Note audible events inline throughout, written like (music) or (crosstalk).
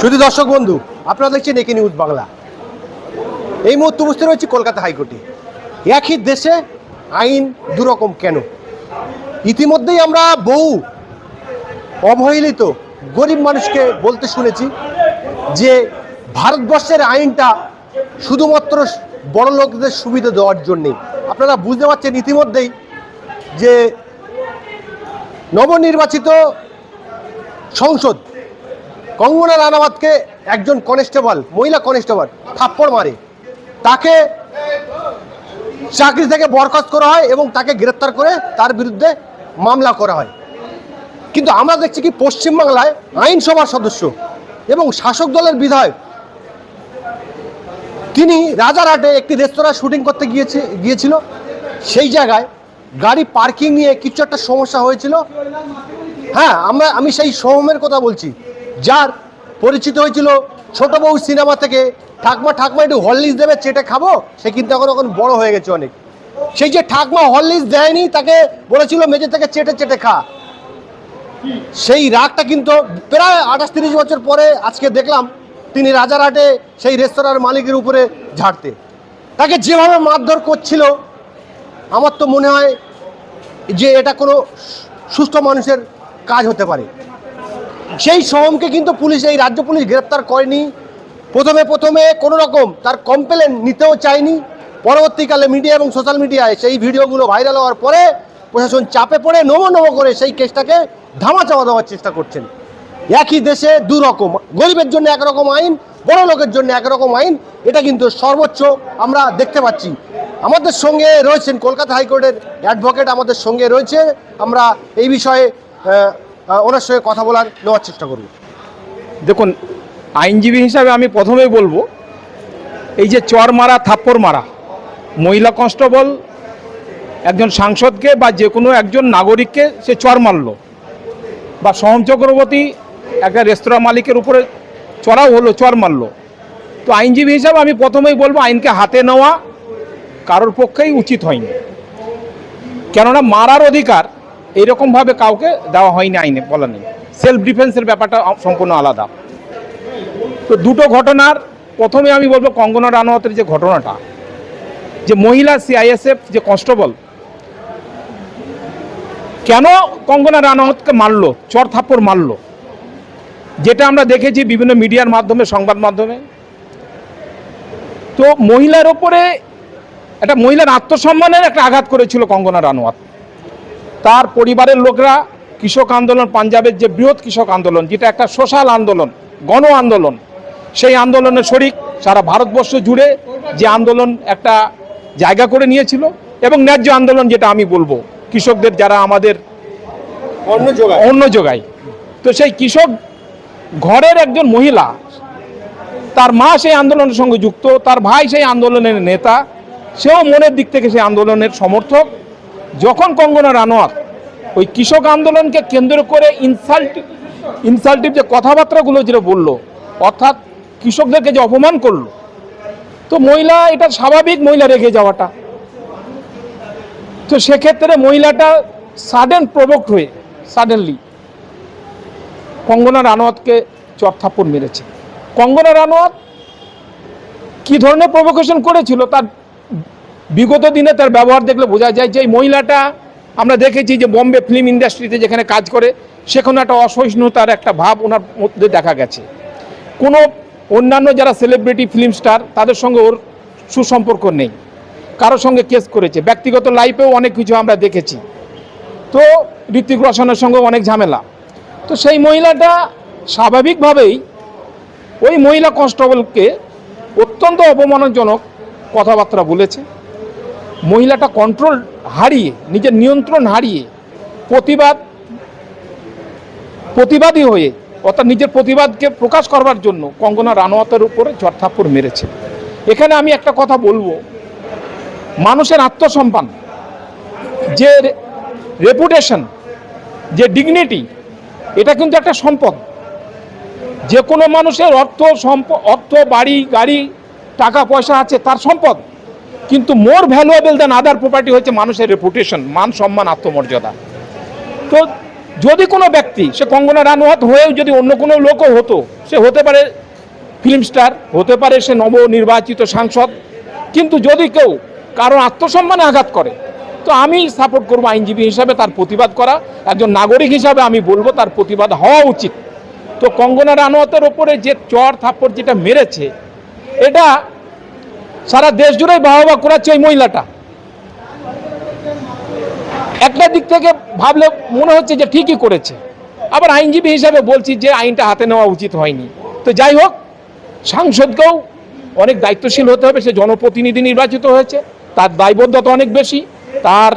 শুধু দর্শক বন্ধু, আপনারা দেখছেন একে নিউজ বাংলা। এই মুহূর্তে উপস্থিত রয়েছে কলকাতা হাইকোর্টে। একই দেশে আইন দুরকম কেন? ইতিমধ্যেই আমরা বহু অবহেলিত গরিব মানুষকে বলতে শুনেছি যে ভারতবর্ষের আইনটা শুধুমাত্র বড় লোকদের সুবিধা দেওয়ার জন্যেই আপনারা বুঝতে পারছেন ইতিমধ্যেই যে নবনির্বাচিত সংসদ কঙ্গনা রানাওয়াতকে একজন কনস্টেবল, মহিলা কনস্টেবল, থাপ্পড় মারে। তাকে চাকরি থেকে বরখাস্ত করা হয় এবং তাকে গ্রেপ্তার করে তার বিরুদ্ধে মামলা করা হয়। কিন্তু আমরা দেখছি কি পশ্চিমবাংলায় আইনসভার সদস্য এবং শাসক দলের বিধায়ক, তিনি রাজারহাটে একটি রেস্তোরাঁ শুটিং করতে গিয়েছে, গিয়েছিল। সেই জায়গায় গাড়ি পার্কিং নিয়ে কিছু একটা সমস্যা হয়েছিল। হ্যাঁ আমরা, আমি সেই সোহমের কথা বলছি। যার পরিচিত হয়েছিল ছোট বউ সিনেমা থেকে, ঠাকমা ঠাকমা একটু হরলিক্স দেবে, চেটে খাব, সে কিন্তু এখন এখন বড় হয়ে গেছে অনেক। সেই যে ঠাকমা হরলিক্স দেয়নি, তাকে বলেছিল মেজে থেকে চেটে চেটে খা। সেই রাগটা কিন্তু প্রায় আঠাশ, তিরিশ বছর পরে আজকে দেখলাম, তিনি রাজারহাটে সেই রেস্তোরাঁর মালিকের উপরে ঝাড়তে। তাকে যেভাবে মারধর করছিল, আমার তো মনে হয় যে এটা কোনো সুস্থ মানুষের কাজ হতে পারে। সেই সোহমকে কিন্তু পুলিশ, এই রাজ্য পুলিশ গ্রেপ্তার করেনি। প্রথমে প্রথমে কোনো রকম তার কমপ্লেন নিতেও চায়নি। পরবর্তীকালে মিডিয়া এবং সোশ্যাল মিডিয়ায় সেই ভিডিওগুলো ভাইরাল হওয়ার পরে প্রশাসন চাপে পড়ে নমো নমো করে সেই কেসটাকে ধামা চাপা দেওয়ার চেষ্টা করছেন। একই দেশে দু রকম, গরিবের জন্য একরকম আইন, বড় লোকের জন্য একরকম আইন, এটা কিন্তু সর্বোচ্চ আমরা দেখতে পাচ্ছি। আমাদের সঙ্গে রয়েছেন কলকাতা হাইকোর্টের অ্যাডভোকেট আমাদের সঙ্গে রয়েছে। আমরা এই বিষয়ে ওনার সঙ্গে কথা বলার নেওয়ার চেষ্টা করব। দেখুন, আইনজীবী হিসাবে আমি প্রথমেই বলব, এই যে চর মারা, থাপ্পড় মারা, মহিলা কনস্টেবল, একজন সাংসদকে বা যে কোনো একজন নাগরিককে সে চর মারলো, বা সোহম চক্রবর্তী একটা রেস্তোরাঁ মালিকের উপরে চড়াও হলো, চর মারলো। তো আইনজীবী হিসাবে আমি প্রথমেই বলব, আইনকে হাতে নেওয়া কারোর পক্ষেই উচিত হয়নি। কেননা মারার অধিকার এইরকমভাবে কাউকে দেওয়া হয়নি আইনে, বলা নেই। সেলফ ডিফেন্সের ব্যাপারটা সম্পূর্ণ আলাদা। তো দুটো ঘটনার, প্রথমে আমি বলব কঙ্গনা রানাওয়াতের যে ঘটনাটা, যে মহিলা সিআইএসএফ যে কনস্টেবল কেন কঙ্গনা রানাওয়াতকে মারলো, চর থাপ্পড় মারলো? যেটা আমরা দেখেছি বিভিন্ন মিডিয়ার মাধ্যমে, সংবাদ মাধ্যমে। তো মহিলার ওপরে একটা মহিলার আত্মসম্মানের একটা আঘাত করেছিল কঙ্গনা রানাওয়াত তার পরিবারের লোকরা কৃষক আন্দোলন পাঞ্জাবের যে বৃহৎ কৃষক আন্দোলন যেটা একটা সোশ্যাল আন্দোলন গণ আন্দোলন সেই আন্দোলনের শরিক সারা ভারতবর্ষ জুড়ে যে আন্দোলন একটা জায়গা করে নিয়েছিল এবং ন্যায্য আন্দোলন যেটা আমি বলব কৃষকদের যারা আমাদের অন্য যোগায়। তো সেই কৃষক ঘরের একজন মহিলা তার মা সেই আন্দোলনের সঙ্গে যুক্ত তার ভাই সেই আন্দোলনের নেতা সেও মনের দিক থেকে সেই আন্দোলনের সমর্থক যখন কঙ্গনা রানোয়াত ওই কৃষক আন্দোলনকে কেন্দ্র করে ইনসাল্ট ইনসাল্টিভ যে কথাবার্তাগুলো যেটা বলল, অর্থাৎ কৃষকদেরকে যে অপমান করল, তো মহিলা, এটা স্বাভাবিক মহিলা রেগে যাওয়াটা। তো সেক্ষেত্রে মহিলাটা সাডেন প্রোভোক্ট হয়ে সাডেনলি কঙ্গনা রানাওয়াতকে চরথাপ্পড় মেরেছে। কঙ্গনা রানাওয়াত কি ধরনের প্রভোকেশন করেছিল, তার বিগত দিনে তার ব্যবহার দেখলে বোঝা যায় যে এই মহিলাটা আমরা দেখেছি যে বম্বে ফিল্ম ইন্ডাস্ট্রিতে যেখানে কাজ করে, সেখানে একটা অসহিষ্ণুতার একটা ভাব ওনার মধ্যে দেখা গেছে। কোনো অন্যান্য যারা সেলিব্রিটি ফিল্ম স্টার তাদের সঙ্গে ওর সুসম্পর্ক নেই। কারোর সঙ্গে কেস করেছে। ব্যক্তিগত লাইফেও অনেক কিছু আমরা দেখেছি। তো ঋত্বিক রোশনের সঙ্গে অনেক ঝামেলা। তো সেই মহিলাটা স্বাভাবিকভাবেই ওই মহিলা কনস্টেবলকে অত্যন্ত অপমানজনক কথাবার্তা বলেছে। মহিলাটা কন্ট্রোল হারিয়ে, নিজের নিয়ন্ত্রণ হারিয়ে, প্রতিবাদ, প্রতিবাদী হয়ে, অর্থাৎ নিজের প্রতিবাদকে প্রকাশ করবার জন্য কঙ্গনা রানোয়াতের উপরে চরথাপ্পড় মেরেছে। এখানে আমি একটা কথা বলব। মানুষের আত্মসম্মান, যে রেপুটেশন যে ডিগনিটি এটা কিন্তু একটা সম্পদ। যে কোনো মানুষের অর্থ সম্প, অর্থ, বাড়ি, গাড়ি, টাকা, পয়সা আছে, তার সম্পদ। কিন্তু মোর ভ্যালুয়েবল দেন আদার প্রপার্টি হচ্ছে মানুষের রেপুটেশন মান সম্মান, আত্মমর্যাদা। তো যদি কোনো ব্যক্তি, সে কঙ্গনা রানওয়াত হয়েও যদি অন্য কোনো লোকও হতো, সে হতে পারে ফিল্ম স্টার হতে পারে সে নবনির্বাচিত সাংসদ, কিন্তু যদি কেউ কারও আত্মসম্মানে আঘাত করে, তো আমি সাপোর্ট করব আইনজীবী হিসাবে তার প্রতিবাদ করা, একজন নাগরিক হিসাবে আমি বলব তার প্রতিবাদ হওয়া উচিত। তো কঙ্গনা রানওয়াতের ওপরে যে চর থাপ্পড় যেটা মেরেছে, এটা সারা দেশ জুড়েই বাহবা করাচ্ছে ওই মহিলাটা। একটা দিক থেকে ভাবলে মনে হচ্ছে যে ঠিকই করেছে। আবার আইনজীবী হিসাবে বলছি যে আইনটা হাতে নেওয়া উচিত হয়নি। তো যাই হোক, সাংসদকেও অনেক দায়িত্বশীল হতে হবে, সে জনপ্রতিনিধি নির্বাচিত হয়েছে, তার দায়বদ্ধতা অনেক বেশি, তার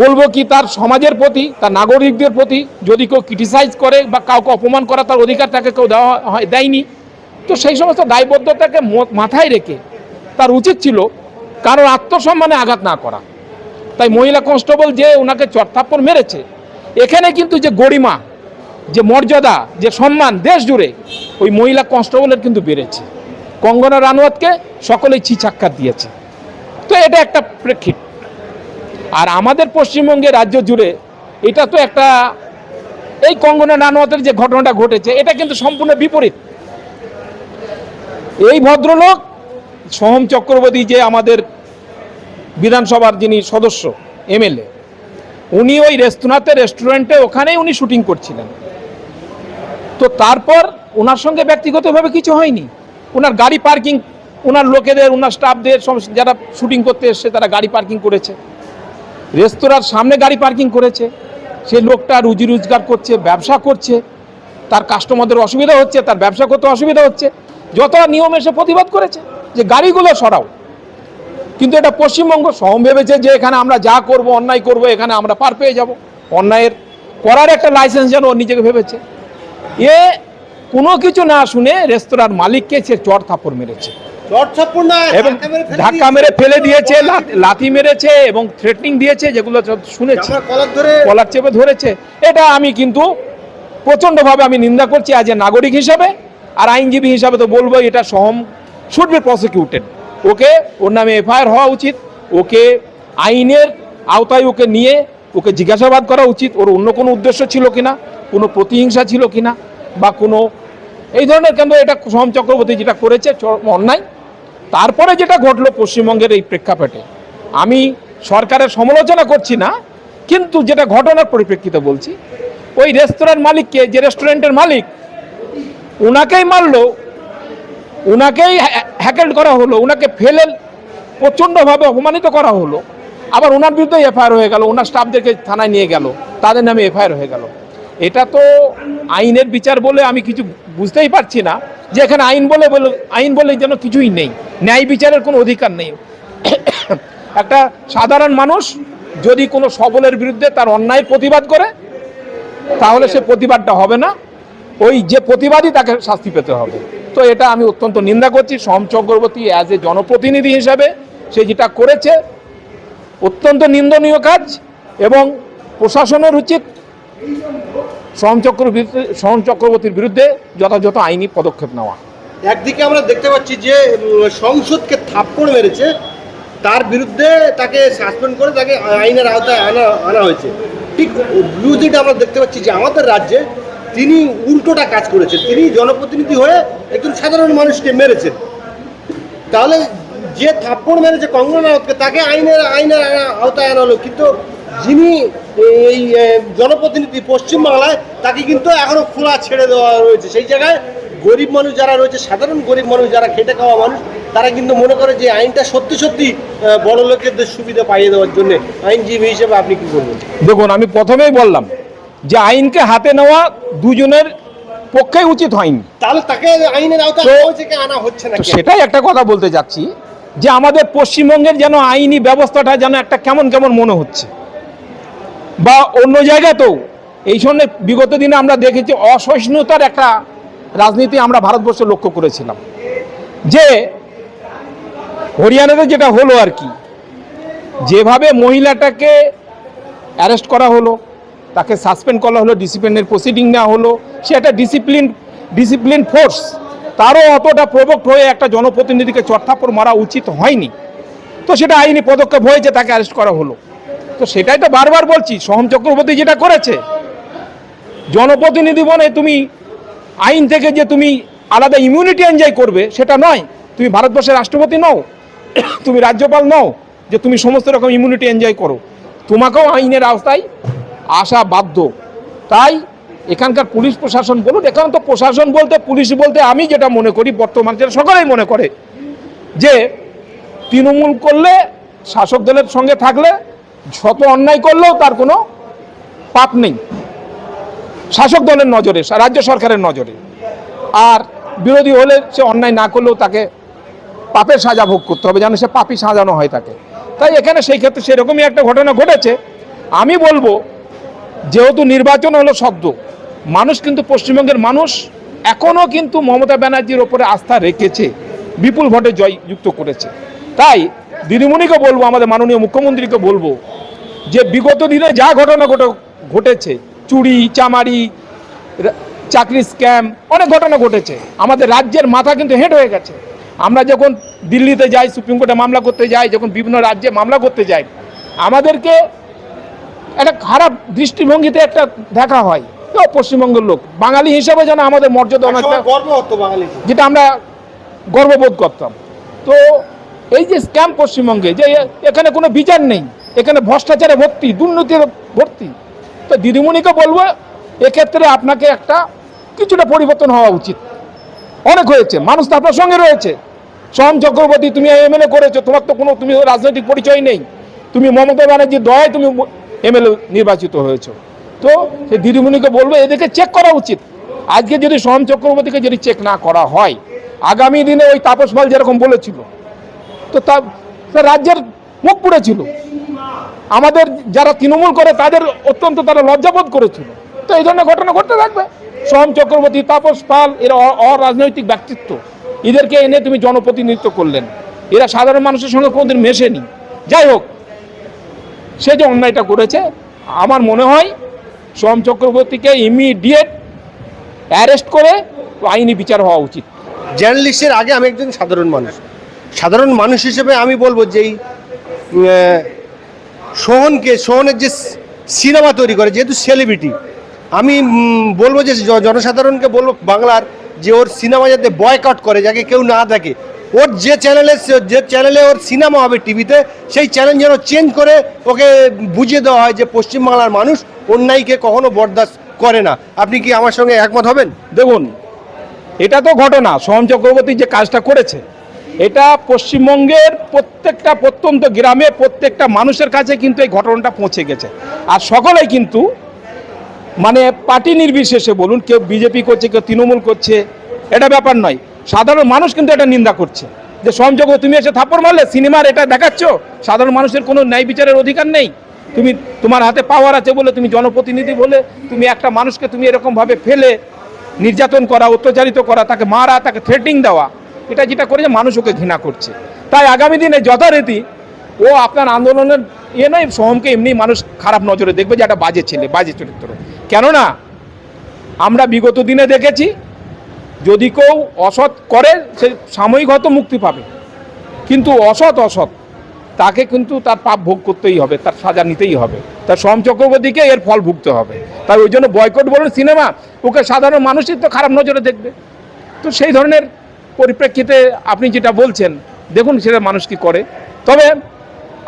বলব কি তার সমাজের প্রতি, তার নাগরিকদের প্রতি যদি কেউ ক্রিটিসাইজ করে বা কাউকে অপমান করা তার অধিকার তাকে কেউ দেওয়া হয় দেয়নি। তো সেই সমস্ত দায়বদ্ধতাকে মাথায় রেখে তার উচিত ছিল কারোর আত্মসম্মানে আঘাত না করা। তাই মহিলা কনস্টেবল যে ওনাকে চরথাপ্পড় মেরেছে, এখানে কিন্তু যে গরিমা, যে মর্যাদা, যে সম্মান দেশ জুড়ে ওই মহিলা কনস্টেবলের কিন্তু বেড়েছে। কঙ্গনা রানওয়াতকে সকলেই ছিছাক্কার দিয়েছে। তো এটা একটা প্রেক্ষিত। আর আমাদের পশ্চিমবঙ্গে রাজ্য জুড়ে এটা তো একটা এই কঙ্গনা রানওয়াতের যে ঘটনাটা ঘটেছে, এটা কিন্তু সম্পূর্ণ বিপরীত। এই ভদ্রলোক সোহম চক্রবর্তী যে আমাদের বিধানসভার যিনি সদস্য, এমএলএ, উনি ওই রেস্তোরাঁতে, রেস্টুরেন্টে ওখানেই উনি শুটিং করছিলেন। তো তারপর ওনার সঙ্গে ব্যক্তিগতভাবে কিছু হয়নি। ওনার গাড়ি পার্কিং, ওনার লোকেদের, ওনার স্টাফদের যারা শুটিং করতে এসছে, তারা গাড়ি পার্কিং করেছে। রেস্তোরাঁর সামনে গাড়ি পার্কিং করেছে। সে লোকটা রুজি রোজগার করছে, ব্যবসা করছে। তার কাস্টমারদের অসুবিধা হচ্ছে, তার ব্যবসা করতে অসুবিধা হচ্ছে। যত নিয়ম এসে প্রতিবাদ করেছে। যে গাড়িগুলো সরাও। কিন্তু এটা পশ্চিমবঙ্গ সহম ভেবেছে যে এখানে আমরা যা করব অন্যায় করব এখানে আমরা পার পেয়ে যাব। অন্যায়ের করার একটা লাইসেন্স যেন ও নিজেকে ভেবেছে। এ কোনো কিছু না শুনে রেস্তোরাঁর মালিককে সে চর থাপ্পড় মেরেছে। এবং ধাক্কা মেরে ফেলে দিয়েছে লাথ- মেরেছে এবং থ্রেটনিং দিয়েছে যেগুলো শুনেছি। কলার চেপে ধরেছে। এটা আমি কিন্তু প্রচণ্ডভাবে আমি নিন্দা করছি আজ নাগরিক হিসাবে। আর আইনজীবী হিসাবে তো বলব এটা Soham should be prosecuted okay, ওর নামে এফআইআর হওয়া উচিত। ওকে আইনের আওতায় ওকে নিয়ে ওকে জিজ্ঞাসাবাদ করা উচিত। ওর অন্য কোনো উদ্দেশ্য ছিল কিনা? কোনো প্রতিহিংসা ছিল কিনা? বা কোনো এই ধরনের কেন এটা সোম চক্রবর্তী যেটা করেছে অন্যায়। তারপরে যেটা ঘটলো পশ্চিমবঙ্গের এই প্রেক্ষাপটে, আমি সরকারের সমালোচনা করছি না, কিন্তু যেটা ঘটনার পরিপ্রেক্ষিতে বলছি, ওই রেস্তোরাঁর মালিককে, যে রেস্টুরেন্টের মালিক ওনাকেই মারলো ওনাকেই হ্যাকেল করা হলো ওনাকে ফেলে প্রচণ্ডভাবে অপমানিত করা হলো। আবার ওনার বিরুদ্ধে এফআইআর হয়ে গেল ওনার স্টাফদেরকে থানায় নিয়ে গেল, তাদের নামে এফআইআর হয়ে গেল। এটা তো আইনের বিচার বলে আমি কিছু বুঝতেই পারছি না, যে এখানে আইন বলে বলে, আইন বলে যেন কিছুই নেই। ন্যায় বিচারের কোনো অধিকার নেই। (coughs) একটা সাধারণ মানুষ যদি কোনো সবলের বিরুদ্ধে তার অন্যায় প্রতিবাদ করে, তাহলে সে প্রতিবাদটা হবে না। ওই যে প্রতিবাদী তাকে শাস্তি পেতে হবে। তো এটা আমি অত্যন্ত নিন্দা করছি। সোম চক্রবর্তী অ্যাজ এ জনপ্রতিনিধি হিসাবে সে যেটা করেছে, অত্যন্ত নিন্দনীয় কাজ এবং প্রশাসনের উচিত সোম চক্রবর্তী সোম চক্রবর্তীর বিরুদ্ধে যথাযথ আইনি পদক্ষেপ নেওয়া। একদিকে আমরা দেখতে পাচ্ছি যে সংসদকে থাপ্পড় মেরেছে, তার বিরুদ্ধে তাকে সাসপেন্ড করে তাকে আইনের আওতায় আনা আনা হয়েছে। ঠিক বিরোধীটা আমরা দেখতে পাচ্ছি যে আমাদের রাজ্যে তিনি উল্টোটা কাজ করেছেন। তিনি জনপ্রতিনিধি হয়ে একজন সাধারণ মানুষকে মেরেছেন। তাহলে যে থাপ্পড় মেরেছে কঙ্গনা রাউতকে, তাকে আইনের আইনের আওতায় আনা হলো। কিন্তু যিনি এই জনপ্রতিনিধি পশ্চিমবাংলায়, তাকে কিন্তু এখনও খোলা ছেড়ে দেওয়া রয়েছে। সেই জায়গায় গরিব মানুষ যারা রয়েছে, সাধারণ গরিব মানুষ যারা খেটে খাওয়া মানুষ, তারা কিন্তু মনে করে যে আইনটা সত্যি সত্যি বড় লোকেদের সুবিধা পাইয়ে দেওয়ার জন্য। আইনজীবী হিসেবে আপনি কি বলবেন? দেখুন, আমি প্রথমেই বললাম যে আইনকে হাতে নেওয়া দুজনের পক্ষেই উচিত হয়নি। তাহলে তাকে আইনের আনা হচ্ছে না সেটাই একটা কথা বলতে যাচ্ছি যে আমাদের পশ্চিমবঙ্গের যেন আইনি ব্যবস্থাটা যেন একটা কেমন কেমন মনে হচ্ছে। বা অন্য জায়গাতেও এই জন্য বিগত দিনে আমরা দেখেছি অসহিষ্ণুতার একটা রাজনীতি আমরা ভারতবর্ষে লক্ষ্য করেছিলাম। যে হরিয়ানাতে যেটা হলো আর কি যেভাবে মহিলাটাকে অ্যারেস্ট করা হলো তাকে সাসপেন্ড করা হলো ডিসিপ্লিনের প্রসিডিং নেওয়া হলো। সে একটা ডিসিপ্লিন ডিসিপ্লিন ফোর্স তারও অতটা প্রবক্ট হয়ে একটা জনপ্রতিনিধিকে চর্থাপড় মারা উচিত হয়নি। তো সেটা আইনি পদক্ষেপ হয়েছে, তাকে অ্যারেস্ট করা হলো। তো সেটাই তো বারবার বলছি, সোহম চক্রবর্তী যেটা করেছে, জনপ্রতিনিধি বনে তুমি আইন থেকে যে তুমি আলাদা ইমিউনিটি এনজয় করবে, সেটা নয়। তুমি ভারতবর্ষের রাষ্ট্রপতি নও, (coughs) তুমি রাজ্যপাল নও, যে তুমি সমস্ত রকম ইমিউনিটি এনজয় করো। তোমাকেও আইনের আওতায় আসা বাধ্য। তাই এখানকার পুলিশ প্রশাসন বলুন, এখানে তো প্রশাসন বলতে, পুলিশ বলতে আমি যেটা মনে করি, বর্তমান যেটা সকলেই মনে করে, যে তৃণমূল করলে, শাসক দলের সঙ্গে থাকলে শত অন্যায় করলেও তার কোনো পাপ নেই। শাসক দলের নজরে, রাজ্য সরকারের নজরে। আর বিরোধী হলে সে অন্যায় না করলেও তাকে পাপের সাজা ভোগ করতে হবে, যেন সে পাপি সাজানো হয় তাকে। তাই এখানে সেই ক্ষেত্রে সেরকমই একটা ঘটনা ঘটেছে। আমি বলব যেহেতু নির্বাচন হলো সদ্য মানুষ কিন্তু পশ্চিমবঙ্গের মানুষ এখনও কিন্তু মমতা ব্যানার্জির ওপরে আস্থা রেখেছে, বিপুল ভোটে জয় যুক্ত করেছে। তাই দিদিমণিকে বলব, আমাদের মাননীয় মুখ্যমন্ত্রীকে বলব যে বিগত দিনে যা ঘটনা ঘটে- ঘটেছে, চুরি, চামারি চাকরি স্ক্যাম, অনেক ঘটনা ঘটেছে। আমাদের রাজ্যের মাথা কিন্তু হেঁট হয়ে গেছে। আমরা যখন দিল্লিতে যাই, সুপ্রিম কোর্টে মামলা করতে যাই, যখন বিভিন্ন রাজ্যে মামলা করতে যাই, আমাদেরকে একটা খারাপ দৃষ্টিভঙ্গিতে একটা দেখা হয়। পশ্চিমবঙ্গের লোক। বাঙালি হিসাবে যেন আমাদের মর্যাদা অনেকটা যেটা আমরা গর্ববোধ করতাম। তো এই যে স্ক্যাম পশ্চিমবঙ্গে যে এখানে কোনো বিচার নেই এখানে ভ্রষ্টাচারে ভর্তি দুর্নীতির ভর্তি তো দিদিমণিকে বলব এক্ষেত্রে আপনাকে একটা কিছুটা পরিবর্তন হওয়া উচিত। অনেক হয়েছে মানুষ তো আপনার সঙ্গে রয়েছে। সোহম চক্রবর্তী তুমি এমএলএ করেছ তোমার তো কোনো তুমি রাজনৈতিক পরিচয় নেই। তুমি মমতা ব্যানার্জির দয়ায় তুমি এমএলএ নির্বাচিত হয়েছো। তো সেই দিদিমণিকে বলব, এদেরকে চেক করা উচিত। আজকে যদি সোহম চক্রবর্তীকে যদি চেক না করা হয়, আগামী দিনে ওই তাপস পাল যেরকম বলেছিল, তো তা রাজ্যের মুখ পুড়েছিল আমাদের যারা তৃণমূল করে, তাদের অত্যন্ত তারা লজ্জাবোধ করেছিল। তো এই ধরনের ঘটনা ঘটতে থাকবে। সোহম চক্রবর্তী, তাপস পাল, এরা অরাজনৈতিক ব্যক্তিত্ব। এদেরকে এনে তুমি জনপ্রতিনিধিত্ব করলেন। এরা সাধারণ মানুষের সঙ্গে কোনোদিন মেশেনি। যাই হোক সে যে অন্যায়টা করেছে, আমার মনে হয় সোম চক্রবর্তীকে ইমিডিয়েট অ্যারেস্ট করে আইনি বিচার হওয়া উচিত। জার্নালিস্টের আগে আমি একজন সাধারণ মানুষ। সাধারণ মানুষ হিসেবে আমি বলব যে এই সোহনকে, সোহনের যে সিনেমা তৈরি করে, যেহেতু সেলিব্রিটি আমি বলব যে জনসাধারণকে বলব বাংলার যে ওর সিনেমা যাতে বয়কট করে, যাকে কেউ না দেখে ওর যে চ্যানেলে যে চ্যানেলে ওর সিনেমা হবে টিভিতে, সেই চ্যানেল যেন চেঞ্জ করে ওকে বুঝিয়ে দেওয়া হয় যে পশ্চিমবাংলার মানুষ অন্যায়কে কখনো বরদাস্ত করে না। আপনি কি আমার সঙ্গে একমত হবেন? দেখুন, এটা তো ঘটনা। সোহম চক্রবর্তী যে কাজটা করেছে, এটা পশ্চিমবঙ্গের প্রত্যেকটা প্রত্যন্ত গ্রামে প্রত্যেকটা মানুষের কাছে কিন্তু এই ঘটনাটা পৌঁছে গেছে। আর সকলেই কিন্তু মানে পার্টি নির্বিশেষে বলুন, কেউ বিজেপি করছে, কেউ তৃণমূল করছে, এটা ব্যাপার নয়। সাধারণ মানুষ কিন্তু এটা নিন্দা করছে। যে চক্রবর্তী তুমি এসে থাপ্পড় মারলে, সিনেমার এটা দেখাচ্ছ? সাধারণ মানুষের কোনো ন্যায় বিচারের অধিকার নেই। তুমি, তোমার হাতে পাওয়ার আছে বলে তুমি জনপ্রতিনিধি বলে তুমি একটা মানুষকে তুমি এরকমভাবে ফেলে, নির্যাতন করা, অত্যাচারিত করা, তাকে মারা, তাকে থ্রেটিং দেওয়া, এটা যেটা করেছে, মানুষ ওকে ঘৃণা করছে। তাই আগামী দিনে যথারীতি ও আপনার আন্দোলনের ইয়ে নয় সোহমকে এমনি মানুষ খারাপ নজরে দেখবে যে একটা বাজে ছেলে, বাজে চরিত্র। কেননা, আমরা বিগত দিনে দেখেছি যদি কেউ অসৎ করে, সে সাময়িক হয়তো মুক্তি পাবে। কিন্তু অসৎ অসৎ, তাকে কিন্তু তার পাপ ভোগ করতেই হবে, তার সাজা নিতেই হবে। তার সোম চক্রবর্তীকে এর ফল ভুগতে হবে। তাই ওই জন্য বয়কট বলুন সিনেমা, ওকে সাধারণ মানুষই তো খারাপ নজরে দেখবে। তো সেই ধরনের পরিপ্রেক্ষিতে আপনি যেটা বলছেন, দেখুন সেটা মানুষ কি করে। তবে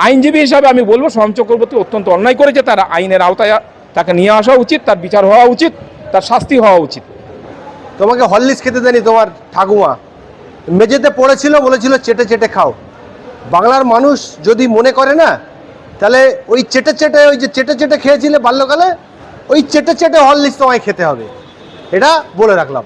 আইনজীবী হিসাবে আমি বলব, সোম চক্রবর্তী অত্যন্ত অন্যায় করেছে। তার আইনের আওতায় তাকে নিয়ে আসা উচিত, তার বিচার হওয়া উচিত, তার শাস্তি হওয়া উচিত। তোমাকে হরলিক্স খেতে দেয়নি তোমার ঠাকুমা। মেঝেতে পড়েছিল, বলেছিল, চেটে চেটে খাও। বাংলার মানুষ যদি মনে করে না, তাহলে ওই চেটে চেটে, ওই যে চেটে চেটে খেয়েছিলে বাল্যকালে, ওই চেটে চেটে হরলিক্স তোমায় খেতে হবে। এটা বলে রাখলাম।